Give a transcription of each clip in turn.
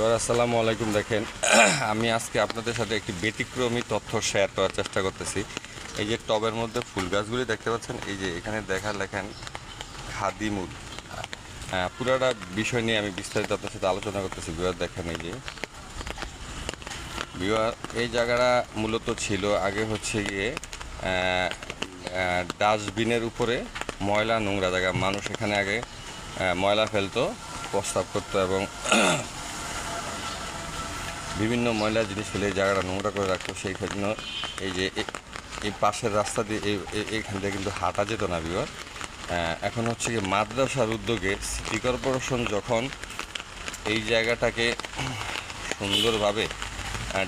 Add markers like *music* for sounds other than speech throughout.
বিহার আসসালামু আলাইকুম। দেখেন, *clears throat* আমি আজকে আপনাদের সাথে একটি ব্যতিক্রমী তথ্য শেয়ার করার চেষ্টা করতেছি। এই যে টবের মধ্যে ফুল গাছগুলি দেখতে পাচ্ছেন, এই যে এখানে দেখা লেখেন খাদিমুল। হ্যাঁ পুরোটা বিষয় নিয়ে আমি বিস্তারিত আপনার সাথে আলোচনা করতেছি। বিহার দেখেন এই যে। বিহার এই জায়গাটা মূলত ছিল আগে হচ্ছে গিয়ে ডাস্টবিনের উপরে ময়লা নোংরা জায়গা। মানুষ এখানে আগে ময়লা ফেলতো প্রস্তাব করতো এবং *clears throat* বিভিন্ন ময়লা জিনিস ফেলে জায়গাটা নোংরা করে রাখতো, সেই জন্য এই যে এই পাশের রাস্তা দিয়ে এই এই- এইখান দিয়ে কিন্তু হাঁটা যেত না বিবার এখন হচ্ছে কি মাদ্রাসার উদ্যোগে সিটি কর্পোরেশন যখন এই জায়গাটাকে সুন্দরভাবে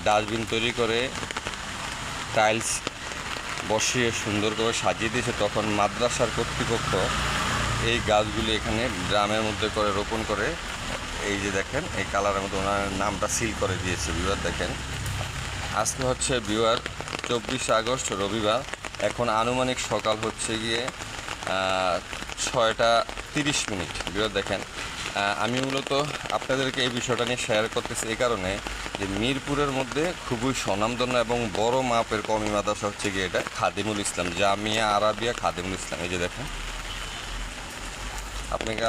ডাস্টবিন তৈরি করে টাইলস বসিয়ে সুন্দর করে সাজিয়ে দিয়েছে, তখন মাদ্রাসার কর্তৃপক্ষ এই গাছগুলি এখানে ড্রামের মধ্যে করে রোপণ করে এই যে দেখেন, এই কালারের মধ্যে ওনার নামটা সিল করে দিয়েছে বিবার দেখেন। আজকে হচ্ছে বিবার চব্বিশে আগস্ট, রবিবার। এখন আনুমানিক সকাল হচ্ছে গিয়ে ছয়টা তিরিশ মিনিট। বিবার দেখেন আমি মূলত আপনাদেরকে এই বিষয়টা নিয়ে শেয়ার করতেছি এই কারণে যে মিরপুরের মধ্যে খুবই স্বনামধন্য এবং বড় মাপের কমি মাদ্রাসা হচ্ছে গিয়ে এটা খাদিমুল ইসলাম, জামিয়া আরাবিয়া খাদিমুল ইসলাম। এই যে দেখেন, আপনাকে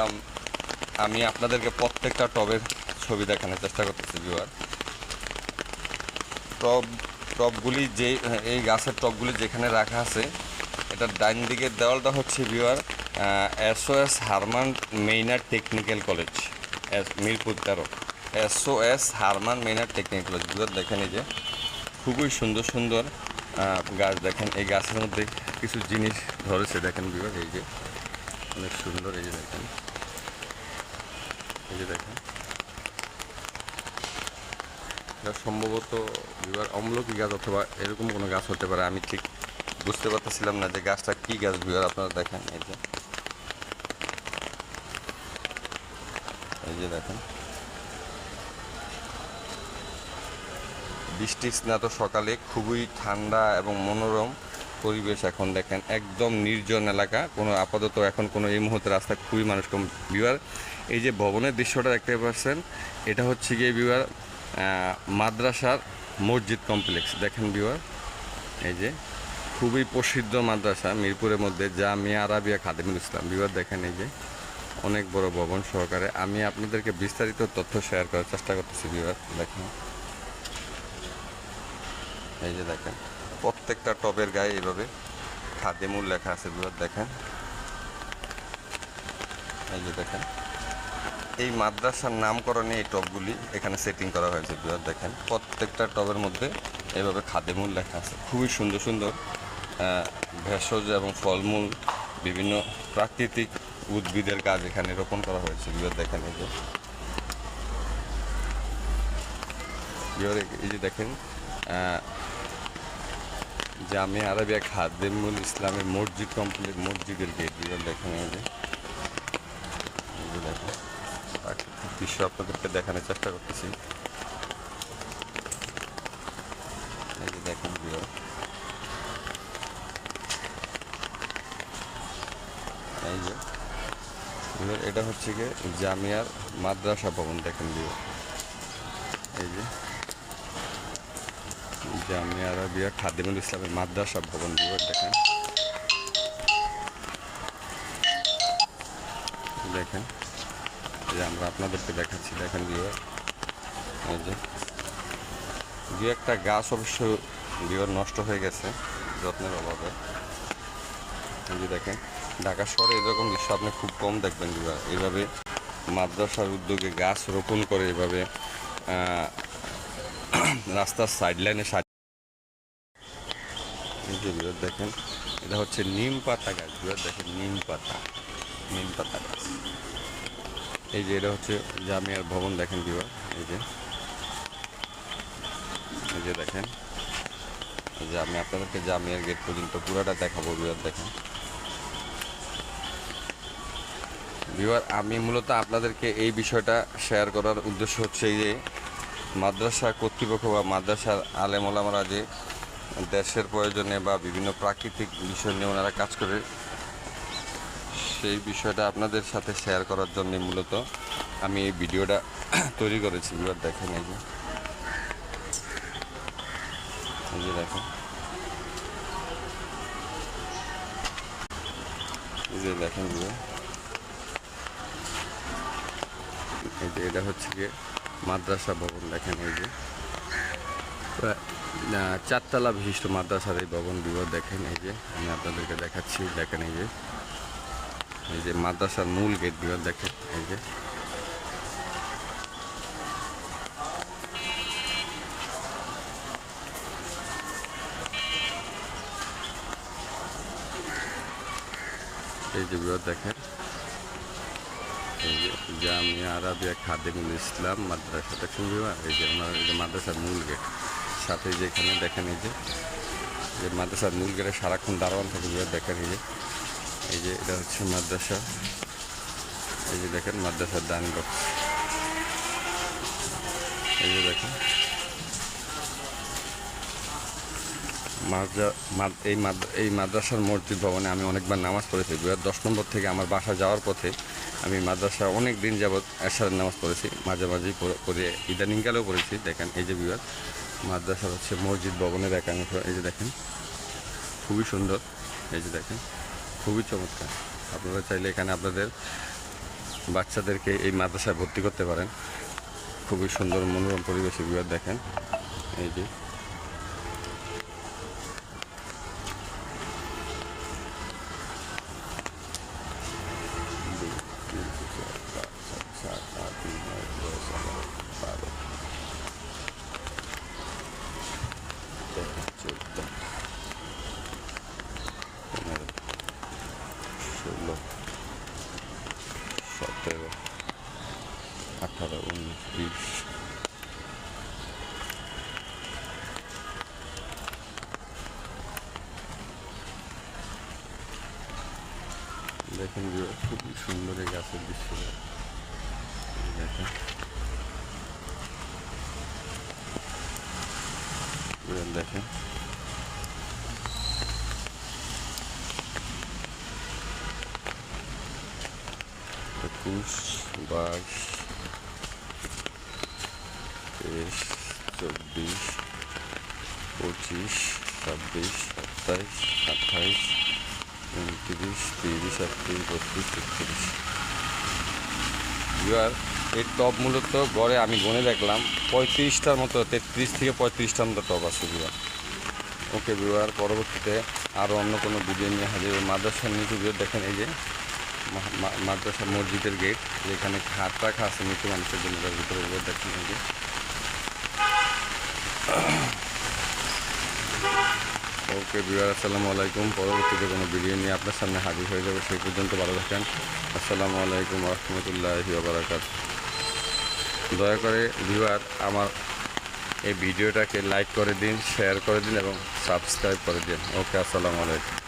আম- আপনাদেরকে প্রত্যেকটা টবের ছবি দেখানোর চেষ্টা করতেছি ভিউয়ার টব, টবগুলি যে, এই গাছের টবগুলি যেখানে রাখা আছে, এটার ডাইন দিকের দেওয়ালটা হচ্ছে viewer SOS Hermann Gmeiner technical college S Mirpur তেরো। SOS Hermann Gmeiner technical college viewer দেখেন এই যে, খুবই সুন্দর সুন্দর গাছ দেখেন। এই গাছের মধ্যে কিছু জিনিস ধরেছে, দেখেন ভিউয়ার এই যে, অনেক সুন্দর, এই যে দেখেন। সম্ভবত বিবার অম্লকি গাছ অথবা এরকম কোনো গাছ হতে পারে, আমি ঠিক বুঝতে পারতেছিলাম না যে গাছটা কি গাছ বিবার আপনারা দেখেন এই যে। এই যে দেখেন। বৃষ্টি স্নাত সকালে খুবই ঠান্ডা এবং মনোরম পরিবেশ এখন দেখেন একদম নির্জন এলাকা। কোনো আপাতত এখন কোনো এই মুহূর্তে রাস্তা খুবই মানুষ কম বিবার এই যে ভবনের দৃশ্যটা দেখতে পাচ্ছেন, এটা হচ্ছে গিয়ে বিবার মাদ্রাসার মসজিদ কমপ্লেক্স দেখেন বিবার এই যে খুবই প্রসিদ্ধ মাদ্রাসা, মিরপুরের মধ্যে জামিয়া আরাবিয়া খাদিমুল ইসলাম। বিবার দেখেন এই যে অনেক বড় ভবন সহকারে। আমি আপনাদেরকে বিস্তারিত তথ্য শেয়ার করার চেষ্টা করতেছি বিবার দেখেন। এই যে দেখেন। প্রত্যেকটা টবের গায়ে এইভাবে খাদেমুল লেখা আছে বিবার দেখেন। এই যে দেখেন। এই মাদ্রাসার নামকরণে এই টবগুলি এখানে সেটিং করা হয়েছে বিবার দেখেন। প্রত্যেকটা টবের মধ্যে এইভাবে খাদেমুল লেখা আছে। খুবই সুন্দর সুন্দর ভেষজ এবং ফলমূল, বিভিন্ন প্রাকৃতিক উদ্ভিদের গাছ এখানে রোপণ করা হয়েছে বিবার দেখেন এই যে। এই যে দেখেন জামে আরবিয়া খাদেমুল ইসলামের মসজিদ কমপ্লিট মসজিদের গেট দেখেন দেখেন। দৃশ্য আপনাদেরকে দেখানোর চেষ্টা করতেছি। এই যে এটা হচ্ছে গিয়ে জামিয়ার মাদ্রাসা ভবন, দেখেন বিবার এই যে। জামিয়া আরবিয়া খাদিমুল ইসলামের মাদ্রাসা ভবন বিভাগ দেখেন। দেখেন যে আমরা আপনাদেরকে দেখাচ্ছি, দেখেন বিভাগ দু একটা গাছ অবশ্য বিভাগ নষ্ট হয়ে গেছে যত্নের অভাবে। যে দেখেন, ঢাকা শহরে এরকম দৃশ্য আপনি খুব কম দেখবেন বিভাগ এইভাবে মাদ্রাসার উদ্যোগে গাছ রোপণ করে এভাবে *clears throat* রাস্তার সাইড লাইনে এই যে দেখেন, এটা হচ্ছে নিম পাতা গাছ। বিরাট দেখেন, নিম পাতা নিম পাতা গাছ। এই যে এটা হচ্ছে জামিয়ার ভবন দেখেন বিবার এই যে। এই যে দেখেন, এই যে আমি আপনাদেরকে জামিয়ার গেট পর্যন্ত পুরোটা দেখাবো বিবার দেখেন। বিবার আমি মূলত আপনাদেরকে এই বিষয়টা শেয়ার করার উদ্দেশ্য হচ্ছে এই যে, মাদ্রাসা কর্তৃপক্ষ বা মাদ্রাসার আলেমোলামারা যে দেশের প্রয়োজনে বা বিভিন্ন প্রাকৃতিক বিষয় নিয়ে ওনারা কাজ করে সেই বিষয়টা আপনাদের সাথে শেয়ার করার জন্য মূলত আমি এই ভিডিওটা *clears throat* তৈরি করেছি। এবার দেখেন এই যে। দেখেন। এই যে দেখেন যে। এটা হচ্ছে গিয়ে মাদ্রাসা ভবন দেখেন এই যে। আহ, চারতলা বিশিষ্ট মাদ্রাসার এই ভবন বিভাগ দেখেন, এই যে আমি আপনাদেরকে দেখাচ্ছি, দেখেন এই যে এই যে মাদ্রাসার মূল গেট বিভাগ দেখেন, এই যে। এই যে বিভাগ দেখেন, এই যে জামিয়া আরাবিয়া খাদিমুল ইসলাম মাদ্রাসা বিভাগ? এই যে ওনার, এই যে মাদ্রাসার মূল গেট। সাথে যে এখানে দেখেন এই যে যে মাদ্রাসার মূল গেটে সারাক্ষণ দারোয়ান থাকে বিভাগ দেখেন এই যে এই যে এটা হচ্ছে মাদ্রাসা। এই যে দেখেন মাদ্রাসার দান বক্স এই যে দেখেন। এই এই মাদ্রাসার মসজিদ ভবনে আমি অনেকবার নামাজ পড়েছি। দু দশ নম্বর থেকে আমার বাসা যাওয়ার পথে আমি মাদ্রাসা অনেক দিন যাবৎ এরশাদের নামাজ পড়েছি। মাঝে মাঝেই পড়ে, ইদানিংকালেও পড়েছি। দেখেন এই যে বিভাগ। মাদ্রাসার হচ্ছে মসজিদ ভবনের একাংশ। এই যে দেখেন, খুবই সুন্দর। এই যে দেখেন, খুবই চমৎকার। আপনারা চাইলে এখানে আপনাদের বাচ্চাদেরকে এই মাদ্রাসায় ভর্তি করতে পারেন। খুবই সুন্দর মনোরম পরিবেশে বিভাগ দেখেন। এই যে যে খুবই সুন্দর এই গাছের দৃশ্য। দেখেন। দেখেন। একুশ, বাইশ, তেইশ, চব্বিশ, পঁচিশ, ছাব্বিশ, সাতাইশ, আঠাইশ উনত্রিশ তিরিশ, একত্রিশ, বত্রিশ, তেত্রিশ। এবার এই টপ মূলত গড়ে আমি গনে দেখলাম পঁয়ত্রিশটার মতো, তেত্রিশ থেকে পঁয়ত্রিশটার মতো টপ আছে বিবার ওকে বিবার পরবর্তীতে আরও অন্য কোনো ভিডিও নিয়ে হাজির। মাদ্রাসার নিচু বিবার দেখেন এই যে মাদ্রাসা মসজিদের গেট, যেখানে খাট রাখা আছে মৃত্যু মানুষের জন্য, তার ভিতরে দেখেন এই যে। ওকে বিবার আসসালামু আলাইকুম। পরবর্তীতে কোনো ভিডিও নিয়ে আপনার সামনে হাজির হয়ে যাবে, সেই পর্যন্ত ভালো থাকেন। আসসালামু আলাইকুম রহমতুল্লাহি দয়া করে ভিউয়ার, আমার এই ভিডিওটাকে লাইক করে দিন শেয়ার করে দিন এবং সাবস্ক্রাইব করে দিন। ওকে, আসসালামু আলাইকুম।